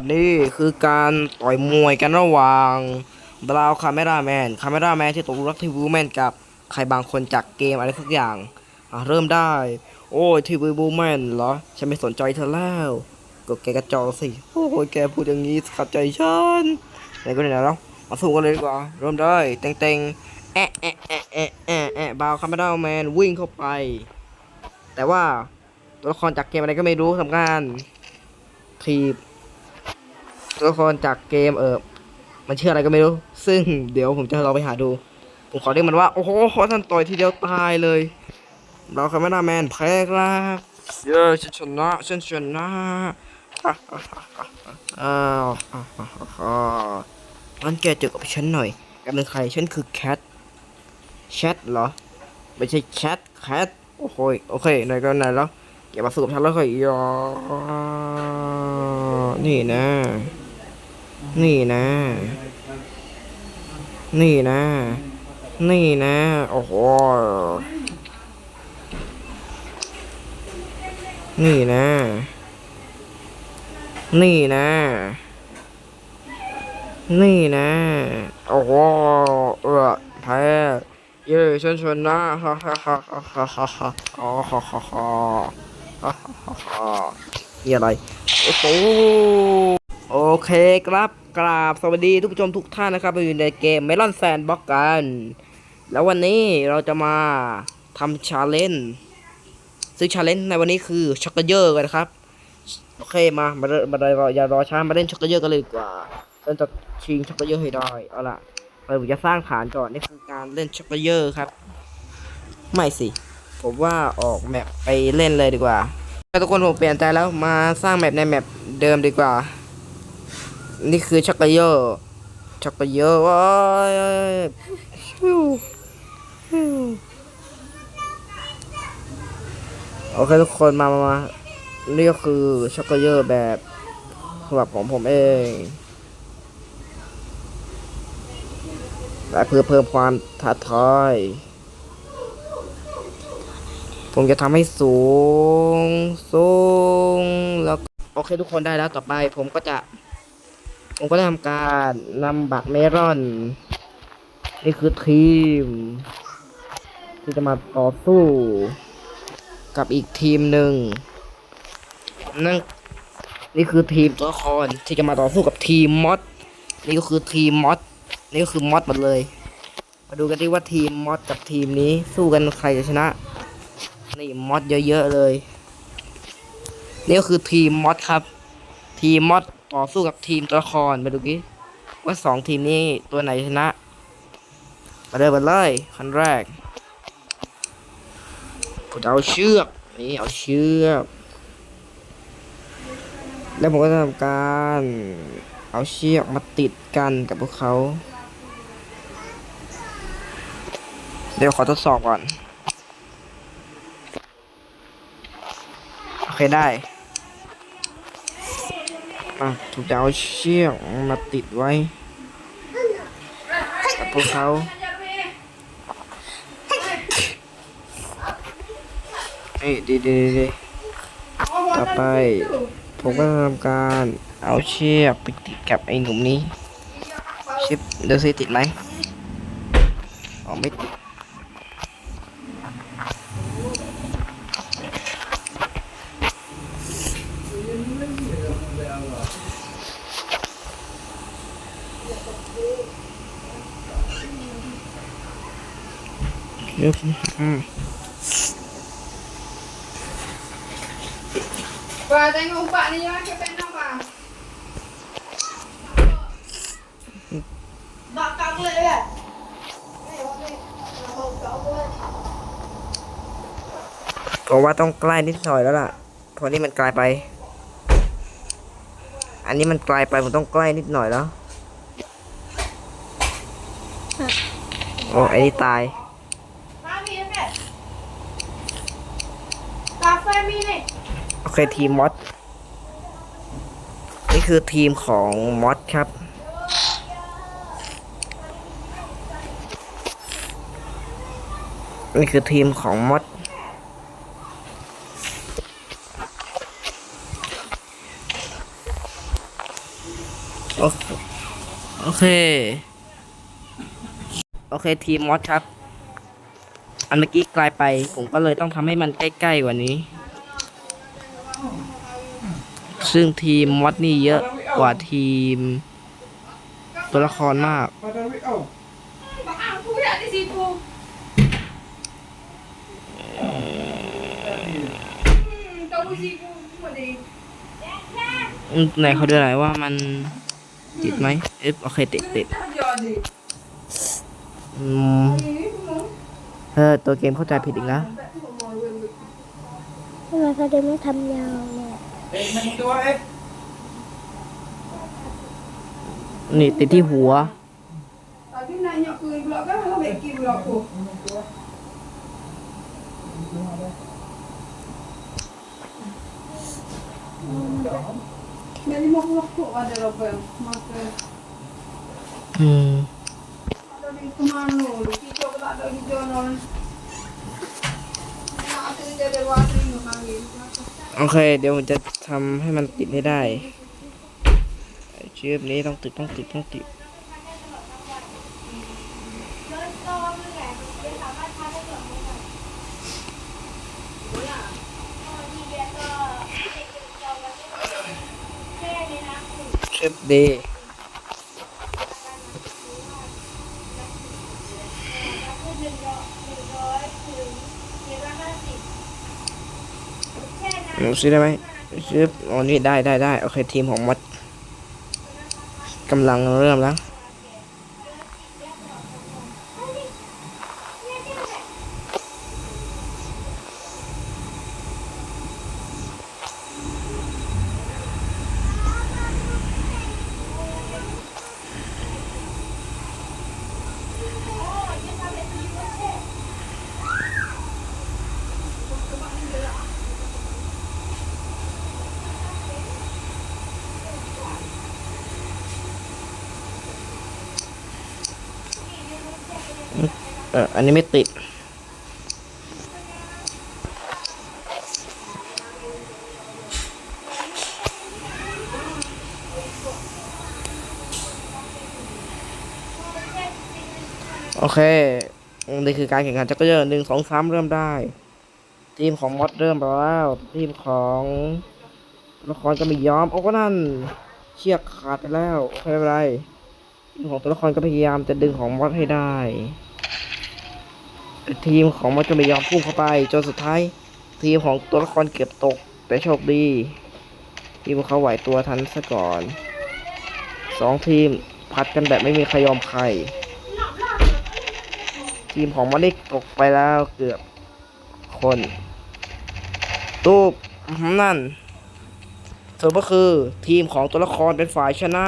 นนี้คือการต่อยมวยกันระหว่างบราวคาเมราแมนคาเมราแมนที่ตกรักทีวูแมนกับใครบางคนจากเกมอะไรสักอย่างอะเริ่มได้ โอ้ยทีวูแมนเหรอ ฉันไม่สนใจเธอแล้วก็แกกระจอกสิ โอ้ยแกพูดอย่างนี้ขัดใจฉันไหนก็ไหนแล้วมาสู้กันเลยดีกว่า เริ่มได้เต็งเต็งๆแอะแอะแอะแอะแอะแอะบราวคาเมราแมนวิ่งเข้าไป แต่ว่าตัวละครจากเกมอะไรก็ไม่รู้ทำการทีบ ตัวละครจากเกมเออมันชื่ออะไรก็ไม่รู้ ซึ่งเดี๋ยวผมจะลองไปหาดู ผมขอเรียกมันว่า โอ้โหท่านต่อยทีเดียวตายเลย เราคาไม่น่าแมนแพ้ครับเย้ฉันชนะฉันชนะอ้าวงั้นแกเจอกับฉันหน่อยแกเป็นใครฉันคือแคทแชทเหรอ ไม่ใช่แชทแคทโอ้โหโอเคไหนก็ไหนแล้วแกมาสู้กับฉันแล้วค่อยยอนี่นะ นี่นะ นี่นะ นี่นะ โอ้โห นี่นะ นี่นะ นี่นะ โอ้โห เออแพ้เย้ฉันชนะฮ่าฮ่าฮ่าฮ่าฮ่าฮ่าอ๋อฮ่าฮ่าฮ่าฮ่าฮ่าฮ่านี่อะไรโอ้โห โอเคครับกราบสวัสดีทุกผู้ชมทุกท่านนะครับเราอยู่ในเกม Melon Sandbox กัน แล้ววันนี้เราจะมาทำชาเลนจ์ซึ่งชาเลนจ์ในวันนี้คือช็อกโกเยอร์กันนะครับ โอเคมามาเริ่มมาเลยอย่ารอช้ามาเล่นช็อกโกเยอร์กันเลยดีกว่าเราจะชิงช็อกโกเยอร์ให้ได้เอาล่ะเราจะสร้างฐานก่อนนี่คือการเล่นช็อกโกเยอร์ครับ ไม่สิผมว่าออกแมปไปเล่นเลยดีกว่าทุกคนผมเปลี่ยนใจแล้วมาสร้างแมปในแมปเดิมดีกว่า นี่คือช็อกโกเยอช็อกโกเยอร์ว้ายฮิวฮิวโอเคทุกคนมามามานี่ก็คือช็อกโกเยอแบบฉบับของผมเองและเพื่อเพิ่มความท้าทาย ผมจะทำให้สูง สูง แล้ว โอเคทุกคนได้แล้วต่อไปผมก็จะ ผมก็ได้ทำการนำบัตรเมรอน นี่คือทีม ที่จะมาต่อสู้ กับอีกทีมหนึ่งนั่นนี่คือทีมตัวละครที่จะมาต่อสู้กับทีมมอสนี่ก็คือทีมมอสนี่ก็คือมอสหมดเลย มาดูกันดิว่าทีมมอสกับทีมนี้สู้กันใครจะชนะ นี่มอสเยอะๆเลย นี่ก็คือทีมมอสครับ ทีมมอส ต่อสู้กับทีมตัวละครมาดูกี้ว่าสองทีมนี้ตัวไหนชนะ มาเริ่มกันเลยคันแรกผมเอาเชือกนี่เอาเชือก แล้วผมก็จะทำการเอาเชือกมาติดกันกับพวกเขา เดี๋ยวขอทดสอบก่อน โอเคได้ อะถูกจะเอาเชือกมาติดไว้กับพวกเขาเอ้ยดีดีดีต่อไป ผมก็ทำการเอาเชือกไปติดกับไอ้หนุ่มนี้ชิปเดี๋ยวซิติดไหมอ๋อไม่ติด Yep. Mm. Và tay ngủ bạn đi ra cái bên nào vào Bạn căng lại vậy Này, bọn này, là hộp cậu thôi. ผมว่าต้องใกล้นิดหน่อยแล้วล่ะเพราะนี่มันไกลไป อันนี้มันไกลไปผมต้องใกล้นิดหน่อยแล้ว โอ้ไอ้นี่ตาย Cà phê mi này โอเคทีมมอสนี่คือทีมของมอสครับ นี่คือทีมของมอสโอเค โอเค โอเคทีมมอสครับ อันเมื่อกี้ไกลไป ผมก็เลยต้องทำให้มันใกล้ๆกว่านี้ ซึ่งทีมมอสนี่เยอะกว่าทีม ตัวละครมาก ไหนเขาดูหน่อยว่ามันติดไหมเอ๊ะโอเคติดติดเออตัวเกมเข้าใจผิดอีกแล้ว ทำไมเขาถึงไม่ทำยาวเนี่ยนี่ติดที่หัว Tadi nanya ke pula kan, kalau baik ke pula aku. Dah lima puluh kok ada berapa yang makan. อืม Ada di kemana? Di kita pun tak ada di sana. Nak aku jadi wakil nak panggil. โอเค เดี๋ยวผมจะทำให้มันติดให้ได้ชื่อนี้ต้องติดต้องติดต้องติดเชฟเด ซื้อได้ไหมซื้ออ๋อนี่ได้ได้ได้โอเคทีมของมดกำลังเริ่มแล้ว เอออันนี้ไม่ติด โอเค นี่คือการแข่งขันจักรยานหนึ่งสองสามเริ่มได้ ทีมของมอสเริ่มแล้ว ทีมของตัวละครก็ไม่ยอม โอ้ก็นั่น เชือกขาดไปแล้วไม่เป็นไร ทีมของตัวละครก็พยายามจะดึงของมอสให้ได้ ทีมของมอสก็ไม่ยอมพุ่งเข้าไป จนสุดท้าย ทีมของตัวละครเกือบตก แต่โชคดี ทีมของเขาไหวตัวทันซะก่อนสองทีมพัดกันแบบไม่มีใครยอมใคร ทีมของมอนิกตกไปแล้วเกือบคนตู้นั่นสรุปก็คือทีมของตัวละครเป็นฝ่ายชนะ